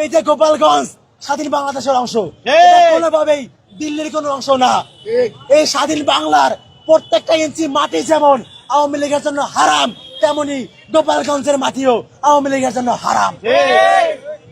এই যে গোপালগঞ্জ স্বাধীন বাংলাদেশের অংশ। কোনোভাবেই দিল্লির কোনো অংশ না। এই স্বাধীন বাংলার প্রত্যেকটা ইঞ্চি মাটি যেমন আওয়ামী লীগের জন্য হারাম তেমনি গোপালগঞ্জের মাটিও আওয়ামী লীগের জন্য হারাম।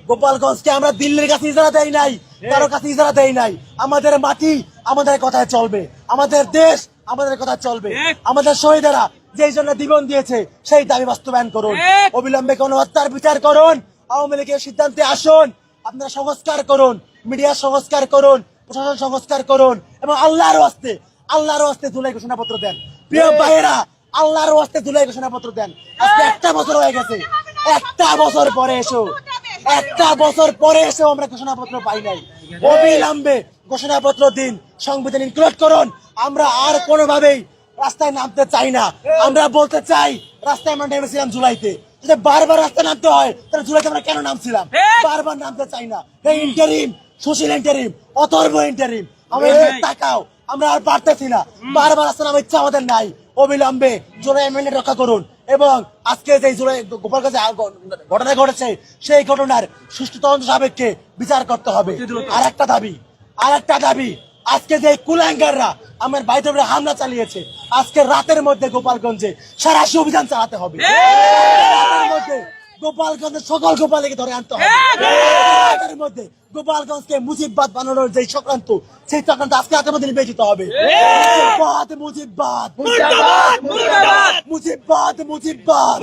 গোপালগঞ্জকে আমরা দিল্লির কাছে ইজারা দেই নাই কারও কাছে ইজারা দেই নাই। আমাদের মাটি আমাদের কথায় চলবে আমাদের দেশ আমাদের কথা চলবে। আমাদের শহীদেরা যেই জন্য জীবন দিয়েছে সেই দাবি বাস্তবায়ন করুন। অবিলম্বে কোন হত্যার বিচার করুন। আওয়ামী লীগের সিদ্ধান্তে আসুন আপনারা সংস্কার করুন মিডিয়া সংস্কার করুন প্রশাসন সংস্কার করুন এবং আল্লাহর হস্তে আল্লাহর হস্তে জুলাই ঘোষণাপত্র দেন। প্রিয় ভাইয়েরা আল্লাহর হস্তে জুলাই ঘোষণাপত্র দেন। আজকে একটা বছর হয়ে গেছে। একটা বছর পরে এসো। একটা বছর পরে এসেও আমরা ঘোষণাপত্র পাই নাই। অবিলম্বে ঘোষণাপত্র দিন সংবিধান ইনক্লুড করুন। আমরা আর কোনোভাবেই রাস্তায় নামতে চাই না। আমরা বলতে চাই রাস্তায় আমরা নেমেছিলাম জুলাইতে। যদি বারবার রাস্তায় নামতে হয় তাহলে জুলাইতে আমরা কেন নামছিলাম? বারবার নামতে চাই না। এই interim Sushil interim Atharva interim আমরা তাকাও আমরা আর পারতেছি না। বারবার রাস্তা নামার ইচ্ছা আমাদের নাই। অবিলম্বে জুলাই অ্যামেন্ডমেন্ট রক্ষা করুন এবং আজকে যে জুলাই গোপালগঞ্জে আ- ঘটনা ঘটেছে সেই ঘটনার সুষ্ঠু তদন্ত সাপেক্ষে বিচার করতে হবে। আর একটা দাবি আর একটা দাবি আজকে যে কুলাঙ্গাররা আমার বাড়িতে হামলা চালিয়েছে আজকে রাতের মধ্যে গোপালগঞ্জে সারাশি অভিযান চালাতে হবে। রাতের মধ্যে গোপালগঞ্জের সকল গোপালকে ধরে আনতে হবে। রাতের মধ্যে গোপালগঞ্জকে মুজিববাদ বানানোর যে চক্রান্ত সেই চক্রান্ত আজকে রাতের মধ্যে নিবেদিত হবে। মুজিববাদ মুজিববাদ মুজিববাদ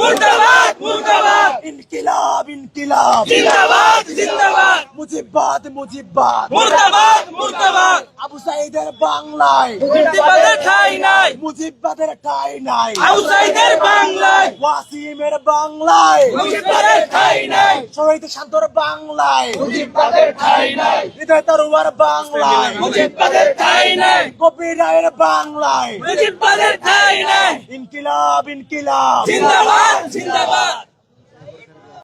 ইনকিলাব ইনকিলাব। মুজিববাদ মুজিববাদ। সাইদের বাংলায়। মুর্দাবাদের ঠাই নাই। মুজিববাদের ঠাই নাই। আউসাইদের বাংলায়। ওয়াসিমের বাংলায়। মুজিববাদের ঠাই নাই। শহীদ শান্তর বাংলায়। মুজিববাদের ঠাই নাই। হৃদয় তরুয়ার বাংলায়। মুজিববাদের ঠাই নাই। কপি রায়ের বাংলায়। মুজিববাদের ঠাই নাই। ইনকিলাব ইনকিলাব। জিন্দাবাদ জিন্দাবাদ।